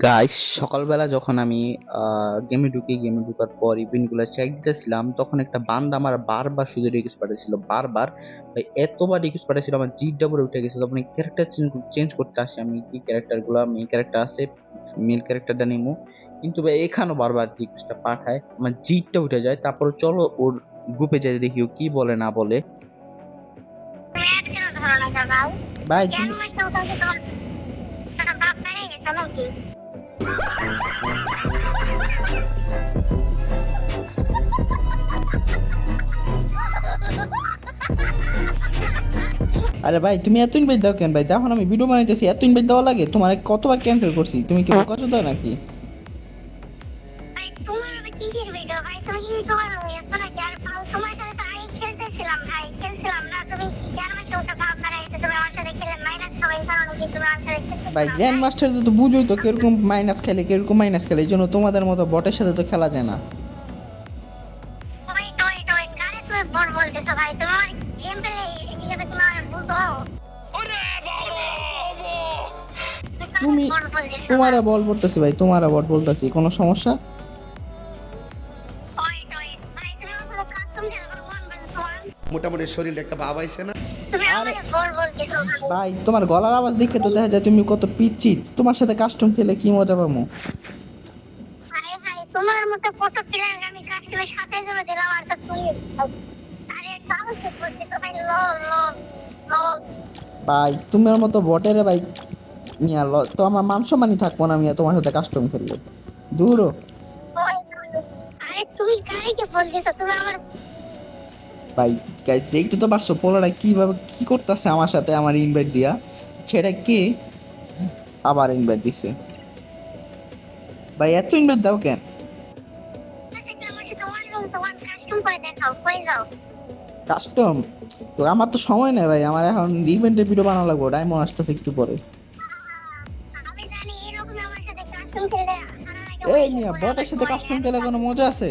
Guys সকালবেলা যখন আমি গেমে ঢুকি গেমে ঢুকার পর ইভেন্টগুলো চেক দিতেছিলাম তখন একটা বান্দা আমার বারবার শুধু রিকোয়েস্ট পাঠাচ্ছিল বারবার। ভাই এতবার রিকোয়েস্ট পাঠাচ্ছিল আমার জি ডাবল উঠে গেছে তখন ক্যারেক্টার চেঞ্জ করতে আসি আমি কি ক্যারেক্টারগুলো মেয়ে ক্যারেক্টার আছে মেল ক্যারেক্টারটা নিমু। কিন্তু ভাই এখানেও বারবার রিকোয়েস্টটা পাঠায় আমার জিটটা উঠে যায় তারপর চলো ওর গ্রুপে যাই দেখি ও কি বলে না বলে। ভাই? ভাই কেন তুমি- মাসটা ওটাকে তোমার তোমার আরে ভাই, তুমি এত ইনভাইট দাও কেন ভাই? দেখো আমি ভিডিও বানাইতেছি, এত ইনভাইট দেওয়া লাগে, তোমার কতবার ক্যান্সেল করছি? তুমি কি কষ্ট দাও নাকি? ভাই গ্র্যান্ড মাস্টার তো বুঝোই তো কীরকম মাইনাস খেলে কীরকম মাইনাস খেলে এই জন্য তোমাদের মতো বটের সাথে তো খেলা যায় না। তুমি তোমারা বল বলতেছি ভাই তোমারা বট বলতেছি কোনো সমস্যা? মোটামুটি শরীরে একটা ভাব আইছে না? ভাই? তোমার গলার আওয়াজ দেখে তো দেখা যায় তুমি কত পিচ্ছিত। তোমার সাথে কাস্টম খেলে কি মজা পাবো? তোমার মতো কত প্লেয়ার আমি কাস্টমের সাথে জন্য দিলাম আর তো তুমি আরে সাহস করতে তো ভাই লল লল লল। ভাই তোমার মতো বটের ভাই নিয়ে ল- তো আমার মান সম্মানই থাকব না আমি তোমার সাথে কাস্টম খেললে। ওই, আরে তুমি কারিকে বলতেছো? তুমি আমার ভাই গাইস দেখতে তো পারছ পোলারা কীভাবে কি করতেছে আমার সাথে আমার ইনভাইট দিয়া? ছেড়ে কে আবার ইনভাইট দিছে? ভাই এত ইনভাইট দাও কেন? কাস্টম তো আমার তো সময় নেই ভাই আমার এখন ইভেন্টের ভিডিও বানানো লাগবে ডায়মন্ড আসতেছে একটু পরে। খেললে এই মিয়া বটের সাথে কাস্টম খেলে কোনো মজা আছে?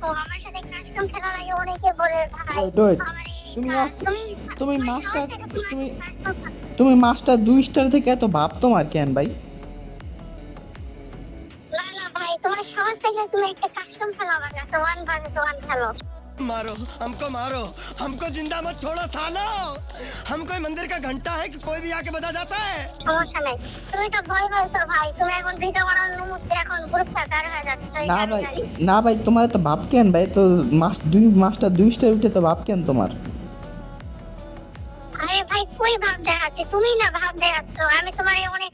স্কিলটা আমার সাথে কাস্টম খেলার আগে অনেকে বলে ভাই Wait, wait. আমার এই তুমি তুমি মাস্টার তুমি তুমি মাস্টার দুই স্টার থেকে এত ভাব তোমার কেন ভাই না না ভাই তোমার সাহস থেকে তুমি একটা কাস্টম খেলো আমার কাছে ওয়ান ভার্সেস ওয়ান খেলো मारो हमको मारो हमको जिंदा मत छोड़ो सालो हम कोई मंदिर का घंटा है कि कोई भी आके बजा जाता है সমস্যা নাই তুমি তো ভয় পাইছো ভাই তুমি এখন ভিডিও বানানোর মুহূর্তে এখন গ্রুপটা বের হয়ে যাচ্ছে না এটা আমি ভাই জানি। না ভাই তোমার তো ভাব কেন ভাই তো মাস দুই মাস্টার দুই স্টার উঠে তো ভাব কেন তোমার আরে ভাই কই ভাব দেখাচ্ছে তুমি না ভাব দেখাচ্ছ আমি তোমার অনেক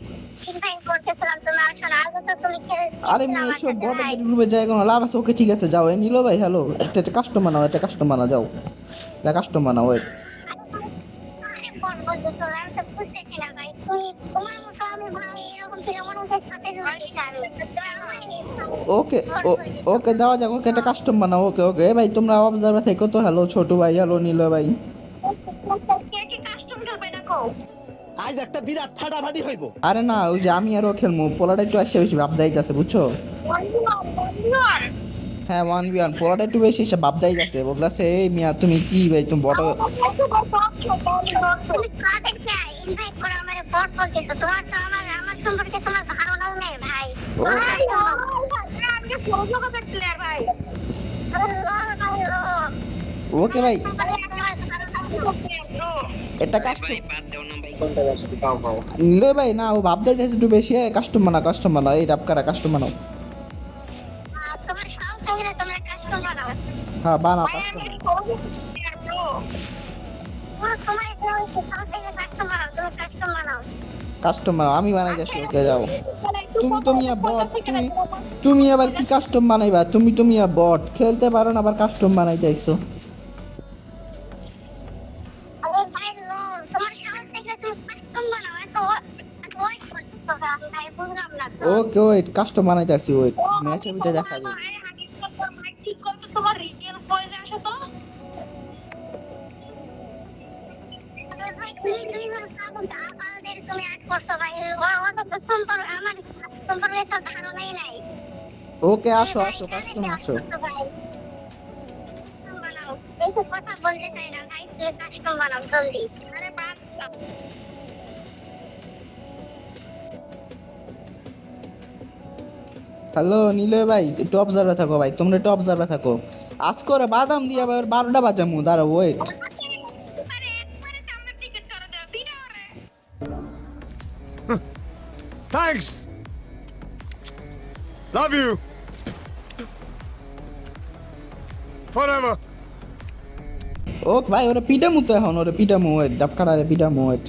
আরে মেয়ে আমার এসব বড় গ্রুপে যায় কোনো লাভ আছে? ওকে ঠিক আছে যাও এ নিলো ভাই হ্যালো একটা একটা কাস্টম বানাও একটা কাস্টম বানাও যাও। একটা কাস্টম বানাও ওয়েট আরে ফোন বলতেছো আমি তো বুঝতেছি না ভাই তুমি তোমার মতো আমি ভাই এরকম ছিল হচ্ছে সাথে জড়িয়ে আমি তুমি আমাকে ওকে ওকে দেওয়া যাক ওকে একটা কাস্টম বানাও ওকে ওকে। ভাই তোমরা অবজার্ভার থেকে তো হ্যালো ছোট ভাই হ্যালো নিলো ভাই। आज একটা বিরাট ফাটাফাটি হইব। আরে না ওই যে আমি আরও খেলব পোলাটা একটু আসছে বেশি ভাব দাইতেছে বুঝছ? হ্যাঁ ওয়ান বি ওয়ান পোলাটা একটু বেশি এসে ভাব দাইতেছে বলতেছে এই মিয়া তুমি কি ভাই তুমি বড় ওকে ভাই এটা কাস্টম নিলো ভাই না ও ভাব একটু বেশি কাস্টম বানাও কাস্টম বানাও এই ডাব কাটা কাস্টম বানাও তোমার সাহস থাকলে তোমরা কাস্টম বানাও হ্যাঁ বানাও কাস্টম পুরো তোমার সাহস থাকলে কাস্টম বানাও তুমি কাস্টম বানাও কাস্টম বানাও আমি বানাই যাচ্ছি ওকে যাও। তুমি তো মিয়া বট তুমি তুমি আবার কি কাস্টম বানাইবা? তুমি তো মিয়া বট খেলতে পারো না আবার কাস্টম বানাই যাইছো ও আমাদের তো সম্পর্ক আমার সম্পর্কে তো ধারণাই নাই ওকে আসো আসো কাস্টম আসো। কথা বলতে চাই না, ভাই, তুমি জলদি। আরে বাদ হ্যালো নিলয় ভাই একটু অবজার্ভে থাকো ভাই তোমরা একটু অবজার্ভে থাকো। আজ করে বাদাম দিয়ে আবার বারোটা বাজামু দাঁড়া wait thanks love you forever ও ভাই ওরে পিটামু তো এখন ওরে পিটামু ওয়েট ডাবখানা পিটামু ওয়েট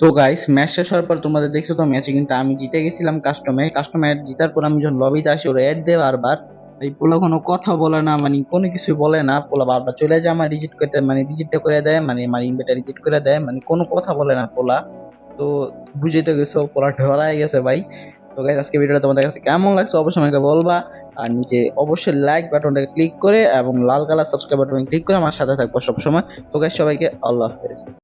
তো গাইস ম্যাচ শেষ হওয়ার পর তোমাদের দেখছ তো ম্যাচে কিন্তু আমি জিতে গেছিলাম কাস্টমে কাস্টমে জিতার পর আমি যখন লবিতে আসি, ওরা অ্যাড দেয় বারবার। এই পোলা কোনো কথা বলে না মানে কোনো কিছু বলে না। পোলা বারবার চলে যায় আমার রিজিট করতে মানে রিজিটটা করে দেয় মানে আমার ইনভার্টার রিজিট করে দেয় মানে কোনো কথা বলে না পোলা। তো বুঝে তো গেছো, পোলা ঢরাই গেছে ভাই। তো গাইস আজকে ভিডিওটা তোমাদের কাছে কেমন লাগছে অবশ্যই আমাকে বলবা। আর নিচে অবশ্যই লাইক বাটনটাকে ক্লিক করে, এবং লাল কালার সাবস্ক্রাইব বাটনে ক্লিক করে আমার সাথে থাকব সবসময়। তো গাইস সবাইকে আল্লাহ হাফেজ।